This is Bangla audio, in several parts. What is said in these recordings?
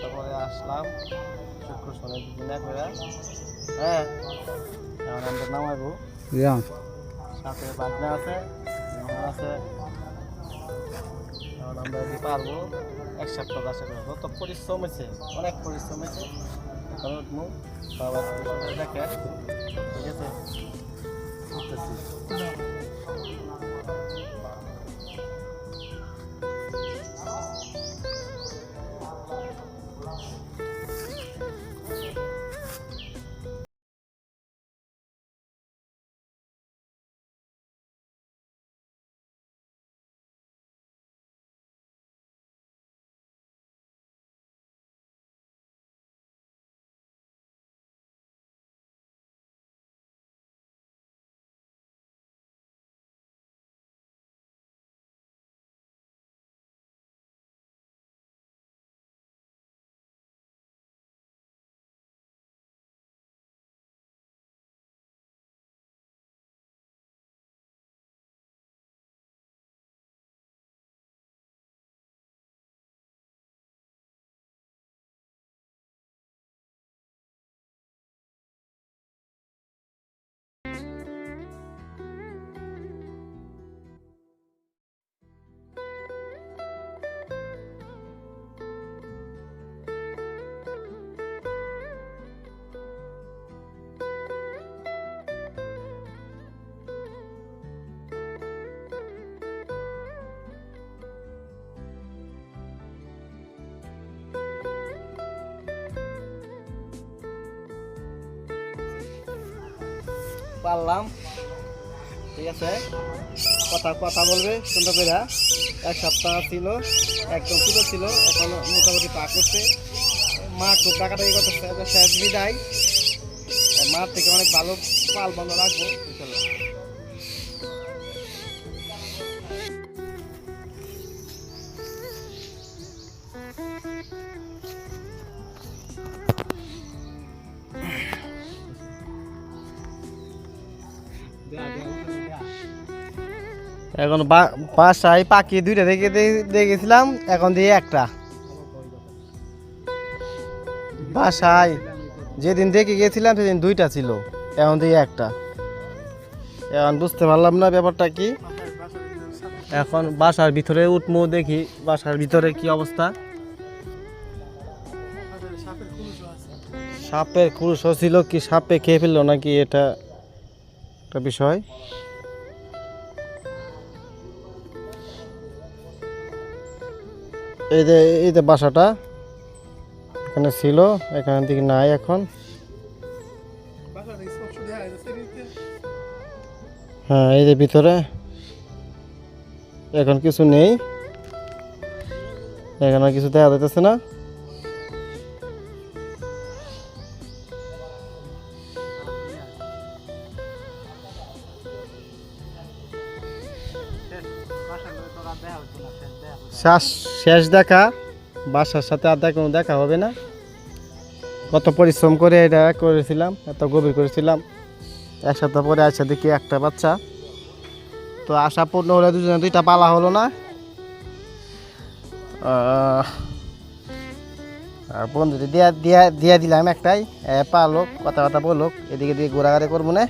সপ্তাহ পরে আসলাম। শুক্র শনি করে হ্যাঁ এখন আমরা নামাইবো সাথে বাগনা আছে আছে। এখন আমরা যদি পারব? এক সপ্তাহ আশা করব। যত পরিশ্রম হয়েছে অনেক পরিশ্রম হয়েছে। এখন উঠবো। বাবার দেখে ঠিক আছে? পারলাম। ঠিক আছে? কথা কথা বলবে, সুন্দর করে। এক সপ্তাহ ছিল, একদম ছিল ছিল, এখন মোটামুটি পা করছে। মা খুব টাকাটাকি করতেছে এবার শেষ বিদায়। মার থেকে অনেক ভালো পাল বন্ধ রাখব এখন বাসায় পাখি দুইটা দেখে দেখেছিলাম, এখন দিয়ে একটা। বাসায় যেদিন দেখে গেছিলাম, সেদিন দুইটা ছিল, এখন দিয়ে একটা। এখন বুঝতে পারলাম না ব্যাপারটা কি। এখন বাসার ভিতরে উঠমো, দেখি বাসার ভিতরে কি অবস্থা। সাপের কুরুষ ছিল কি, সাপে খেয়ে ফেলল নাকি, এটা একটা বিষয়। এই যে এই যে বাসাটা, এখানে ছিল এখান থেকে নাই এখন। হ্যাঁ এই যে ভিতরে, এখন কিছু নেই। এখানে কিছু দেখা যাইতেছে না। শেষ দেখা, বাসার সাথে আর কোনো দেখা হবে না। কত পরিশ্রম করে এটা করেছিলাম, এত গভীর করেছিলাম। এক সপ্তাহ পরে আসছে দেখি একটা বাচ্চা। তো আশা পূর্ণ হলে দুজনে, দুইটা পালা হলো না। আর বন্ধুটি দিয়া দিয়া দিয়া দিলাম একটাই। এ, পালোক কথা কথা বলুক, এদিকে দিয়ে ঘোরাঘাড়ি করব না।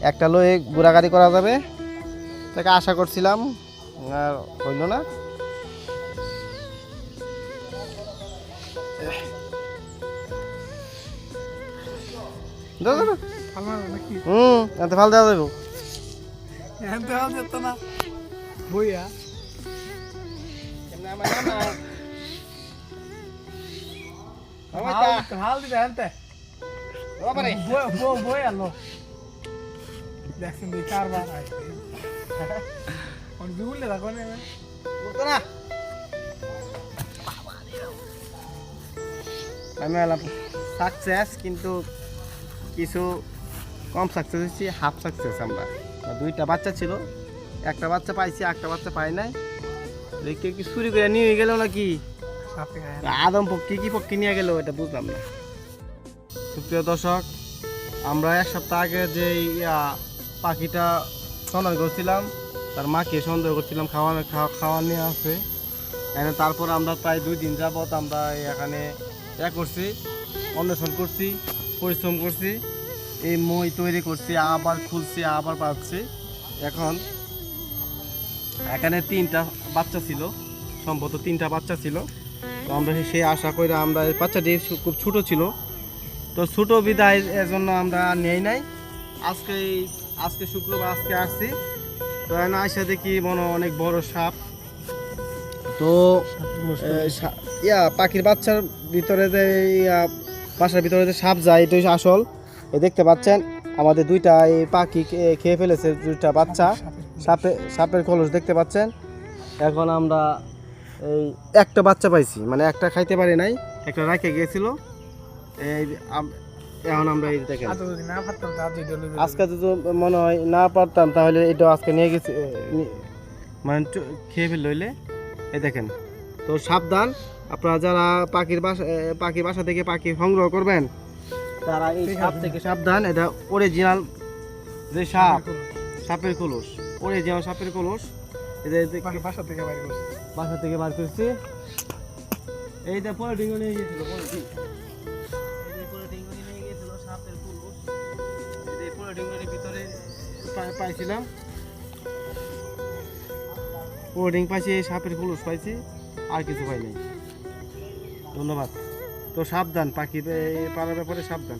একটা লয়ে ঘোরাঘাড়ি করা যাবে। তাকে আশা করছিলাম। আর হইল না। হুম এত ভালো দেওয়া যাব বইয়া। হাল দিতে আনতে বই আলো। দেখছেন কারবার অন বিউলে রাখো না আমি এলাম সাকসেস কিন্তু কিছু কম সাকসেস হয়েছি হাফ সাকসেস আমরা। দুইটা বাচ্চা ছিল একটা বাচ্চা পাইছি একটা বাচ্চা পাই নাই। কেউ কি চুরি করে নিয়ে গেল নাকি? আদম পক্ষী কি পক্ষী নিয়ে গেল এটা বুঝলাম না। সুপ্রিয় দর্শক আমরা এক সপ্তাহ আগে যে পাখিটা সন্ধান করছিলাম তার মাকে সন্দেহ করছিলাম খাওয়া খাওয়া নিয়ে আসে এখানে তারপর আমরা প্রায় দুই দিন যাবত আমরা এখানে ইয়া করছি, অন্বেষণ করছি, পরিশ্রম করছি, এই মই তৈরি করছি, আবার খুলছি, আবার পাচ্ছি। এখন এখানে তিনটা বাচ্চা ছিল, সম্ভবত তিনটা বাচ্চা ছিল। তো আমরা সেই আশা করে আমরা বাচ্চাটি খুব ছোটো ছিল। তো ছোটো বিদায় এজন্য আমরা নেই নাই। আজকে আজকে শুক্রবার, আজকে আসছি। তো এখানে আসে দেখি মনে অনেক বড় সাপ। তো এ, ইয়া পাখির বাচ্চার ভিতরে যে ইয়া বাসার ভিতরে যে সাপ যায় এটাই আসল। এই দেখতে পাচ্ছেন আমাদের দুইটা এই পাখি খেয়ে ফেলেছে দুইটা বাচ্চা। সাপে সাপের কলস দেখতে পাচ্ছেন। এখন আমরা এই একটা বাচ্চা পাইছি মানে একটা খাইতে পারি নাই একটা রাখে গিয়েছিল। এই এখন আমরা এই দেখেন। ডলে আজকে যদি মনে হয় না পারতাম তাহলে এটা আজকে নিয়ে গেছি মানে খেয়ে ফেল লইলে এই দেখেন তো সাবধান। আপনারা যারা পাখির বাসা পাখির বাসা থেকে পাখি সংগ্রহ করবেন তারা এই সাপ থেকে সাবধান। এটা অরিজিনাল যে সাপ সাপের কলস অরিজিনাল সাপের কলস যে বাসা থেকে করছি। বাসা থেকে বার করছি। এই যে নিয়ে গিয়েছিল পরে ভিতরে পাইছিলাম। ওডিং পাইছি, এই সাপের কলস পাইছি, আর কিছু পাই নাই। ধন্যবাদ। তো সাবধান, পাখি পাড়ার ব্যাপারে সাবধান।